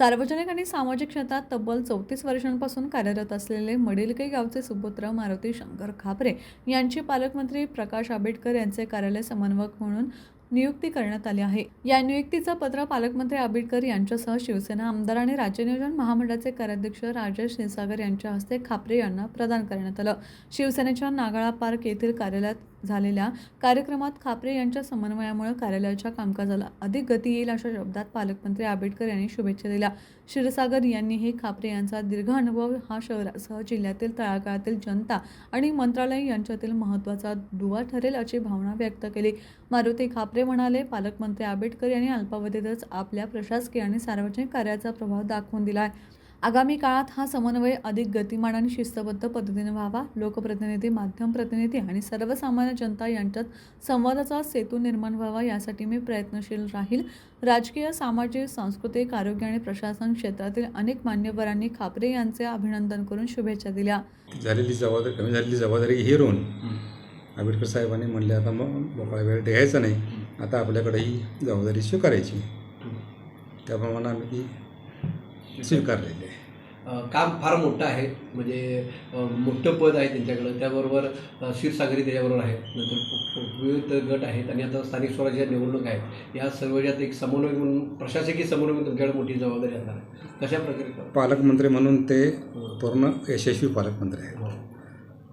सार्वजनिक आणि सामाजिक क्षेत्रात तब्बल चौतीस वर्षांपासून कार्यरत असलेले मडिलके गावचे सुपुत्र मारुती शंकर खापरे यांची पालकमंत्री प्रकाश आंबेडकर यांचे कार्यालय समन्वयक म्हणून नियुक्ती करण्यात आली आहे. या नियुक्तीचं पत्र पालकमंत्री आंबेडकर यांच्यासह शिवसेना आमदार आणि राज्य नियोजन महामंडळाचे कार्याध्यक्ष राजेश निसागर यांच्या हस्ते खापरे यांना प्रदान करण्यात आलं. शिवसेनेच्या नागाळा पार्क येथील कार्यालयात झालेल्या कार्यक्रमात खापरे यांच्या समन्वयामुळे कार्यालयाच्या कामकाजाला अधिक गती येईल अशा शब्दात पालकमंत्री आंबेडकर यांनी शुभेच्छा दिल्या. क्षीरसागर यांनीही खापरे यांचा दीर्घ अनुभव हा शहरासह जिल्ह्यातील तळागाळातील जनता आणि मंत्रालय यांच्यातील महत्त्वाचा दुवा ठरेल अशी भावना व्यक्त केली. मारुती खापरे म्हणाले पालकमंत्री आंबेडकर यांनी अल्पावधीतच आपल्या प्रशासकीय आणि सार्वजनिक कार्याचा प्रभाव दाखवून दिला आहे आगामी काळात हा समन्वय अधिक गतिमान आणि शिस्तबद्ध पद्धतीने व्हावा. लोकप्रतिनिधी माध्यम प्रतिनिधी आणि सर्वसामान्य जनता यांच्यात संवादाचा सेतू निर्माण व्हावा यासाठी मी प्रयत्नशील राहील. राजकीय सामाजिक सांस्कृतिक आरोग्य आणि प्रशासन क्षेत्रातील अनेक मान्यवरांनी खापरे यांचे अभिनंदन करून शुभेच्छा दिल्या. झालेली जबाबदारी कमी झालेली जबाबदारी हिरून आंबेडकर साहेबांनी म्हणले आता मग मोकळा वेळ द्यायचा नाही. आता आपल्याकडे ही जबाबदारी स्वीकारायची. त्याप्रमाणे आम्ही ती स्वीकारलेली. आहे काम फार मोठं आहे. म्हणजे मोठं पद आहे त्यांच्याकडं. त्याबरोबर क्षीरसागरी त्याच्याबरोबर आहे. नंतर विविध गट आहेत आणि आता स्थानिक स्वराज्य निवडणूक आहेत. या सर्वच्यात एक समन्वय म्हणून प्रशासकीय समन्वय म्हणून तुमच्याकडे मोठी जबाबदारी असणार आहे. कशा प्रकारे? पालकमंत्री म्हणून ते पूर्ण यशस्वी पालकमंत्री आहेत. हो.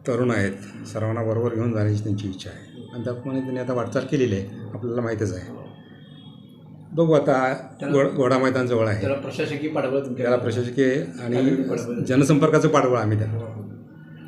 तरुण आहेत. सर्वांना बरोबर घेऊन जाण्याची त्यांची इच्छा आहे. आणि त्याप्रमाणे त्यांनी आता वाटचाल केलेली आहे. आपल्याला माहीतच आहे. बघू आता घोड घोडा मैदान जवळ आहे. त्याला प्रशासकीय पाठबळ त्याला प्रशासकीय आणि जनसंपर्काचं पाठबळ आम्ही त्याला.